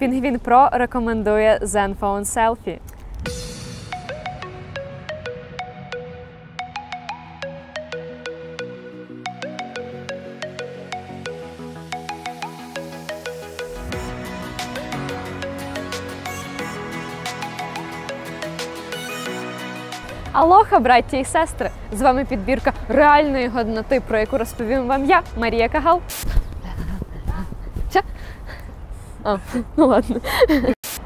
Pingvin Pro рекомендує Zenfone Selfie. Алоха, браття і сестри! З вами підбірка реальної годноти, про яку розповім вам я, Марія Кагал. А, ну ладно.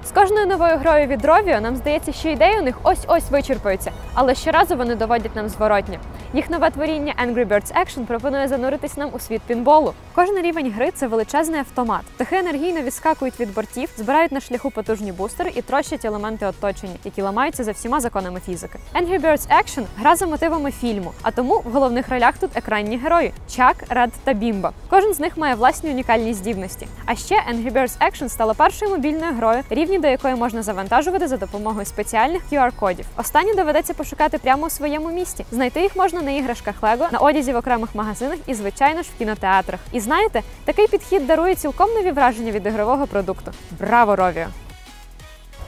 З кожною новою грою від Ровіо нам здається, що ідеї у них ось-ось вичерпуються, але щоразу вони доводять нам зворотнє. Їх нове творіння Angry Birds Action пропонує зануритись нам у світ пінболу. Кожен рівень гри це величезний автомат. Птахи енергійно відскакують від бортів, збирають на шляху потужні бустери і трощать елементи оточення, які ламаються за всіма законами фізики. Angry Birds Action гра за мотивами фільму, а тому в головних ролях тут екранні герої Чак, Ред та Бімба. Кожен з них має власні унікальні здібності. А ще Angry Birds Action стала першою мобільною грою, рівні до якої можна завантажувати за допомогою спеціальних QR-кодів. Останні доведеться пошукати прямо у своєму місті. Знайти їх можна на іграшках Лего, на одязі в окремих магазинах і, звичайно ж, в кінотеатрах. І знаєте, такий підхід дарує цілком нові враження від ігрового продукту. Браво, Ровіо!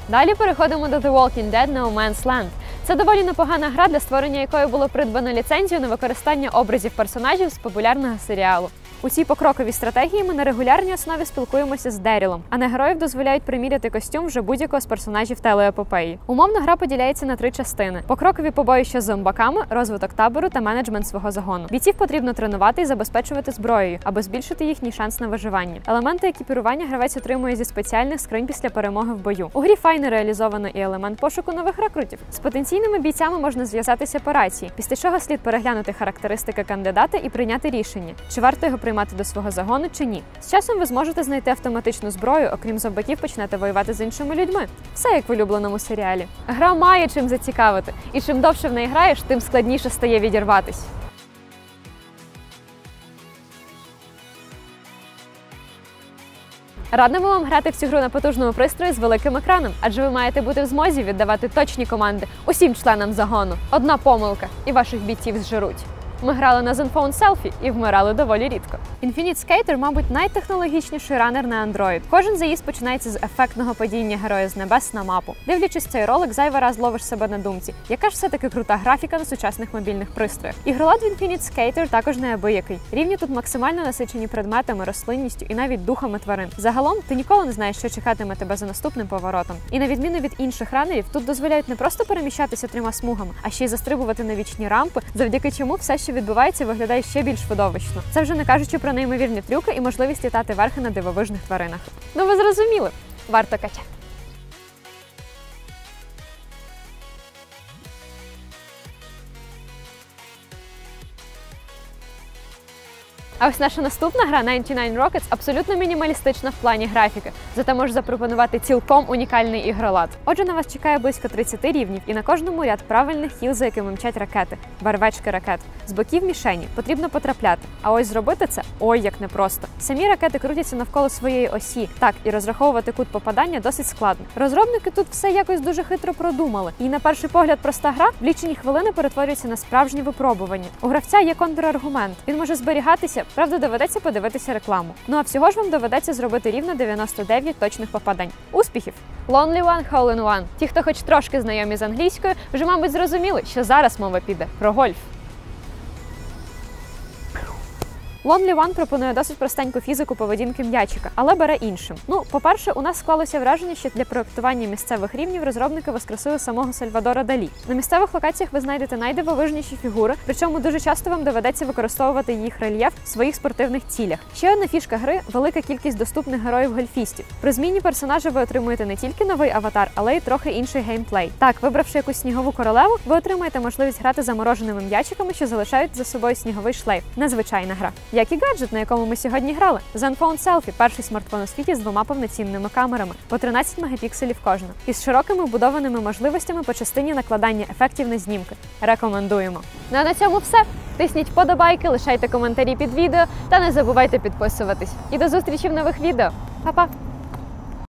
Далі переходимо до The Walking Dead No Man's Land. Це доволі непогана гра, для створення якої було придбано ліцензію на використання образів персонажів з популярного серіалу. У цій покроковій стратегії ми на регулярній основі спілкуємося з Дерілом, а на героїв дозволяють приміряти костюм вже будь-якого з персонажів телеепопеї. Умовно гра поділяється на три частини: покрокові побоїща з зомбаками, розвиток табору та менеджмент свого загону. Бійців потрібно тренувати і забезпечувати зброєю, аби збільшити їхній шанс на виживання. Елементи екіпірування гравець отримує зі спеціальних скринь після перемоги в бою. У грі файно реалізовано і елемент пошуку нових рекрутів. З потенційними бійцями можна зв'язатися по рації, після чого слід переглянути характеристики кандидата і прийняти рішення, чи варто його приймати до свого загону чи ні. З часом ви зможете знайти автоматичну зброю, окрім зомбаків, почнете воювати з іншими людьми. Все як в улюбленому серіалі. Гра має чим зацікавити, і чим довше в неї граєш, тим складніше стає відірватись. Радимо вам грати в цю гру на потужному пристрої з великим екраном, адже ви маєте бути в змозі віддавати точні команди усім членам загону. Одна помилка, і ваших бійців зжируть. Ми грали на Zenfone Selfie і вмирали доволі рідко. Infinite Skater, мабуть, найтехнологічніший ранер на Android. Кожен заїзд починається з ефектного падіння героя з небес на мапу. Дивлячись цей ролик, зайвий раз ловиш себе на думці. Яка ж все-таки крута графіка на сучасних мобільних пристроях? Ігролад в Infinite Skater також неабиякий. Рівні тут максимально насичені предметами, рослинністю і навіть духами тварин. Загалом ти ніколи не знаєш, що чекатиме тебе за наступним поворотом. І на відміну від інших ранерів, тут дозволяють не просто переміщатися трьома смугами, а ще й застрибувати на вічні рампи, завдяки чому все, що відбувається, виглядає ще більш видовищно. Це вже не кажучи про неймовірні трюки і можливість літати верхи на дивовижних тваринах. Ну ви зрозуміли, варто качати. А ось наша наступна гра 99 Rockets абсолютно мінімалістична в плані графіки, зате може запропонувати цілком унікальний ігролад. Отже, на вас чекає близько 30 рівнів, і на кожному ряд правильних хіл, за якими мчать ракети, барвечки ракет. З боків мішені потрібно потрапляти. А ось зробити це ой як непросто. Самі ракети крутяться навколо своєї осі. Так, і розраховувати кут попадання досить складно. Розробники тут все якось дуже хитро продумали. І на перший погляд проста гра в лічені хвилини перетворюється на справжнє випробування. У гравця є контраргумент. Він може зберігатися. Правда, доведеться подивитися рекламу. Ну а всього ж вам доведеться зробити рівно 99 точних попадань. Успіхів! Lonely One, Hole in One. Ті, хто хоч трошки знайомі з англійською, вже, мабуть, зрозуміли, що зараз мова піде про гольф. Lonely One пропонує досить простеньку фізику поведінки м'ячика, але бере іншим. Ну, по-перше, у нас склалося враження, що для проектування місцевих рівнів розробники воскресили самого Сальвадора Далі. На місцевих локаціях ви знайдете найдивовижніші фігури, причому дуже часто вам доведеться використовувати їх рельєф в своїх спортивних цілях. Ще одна фішка гри велика кількість доступних героїв гольфістів. При зміні персонажа ви отримуєте не тільки новий аватар, але й трохи інший геймплей. Так, вибравши якусь снігову королеву, ви отримаєте можливість грати замороженими м'ячиками, що залишають за собою сніговий шлейф. Незвичайна гра як і гаджет, на якому ми сьогодні грали. Zenfone Selfie – перший смартфон у світі з двома повноцінними камерами по 13 мегапікселів кожна, із широкими вбудованими можливостями по частині накладання ефектів на знімки. Рекомендуємо. Ну а на цьому все. Тисніть подобайки, лишайте коментарі під відео та не забувайте підписуватись. І до зустрічі в нових відео. Па-па!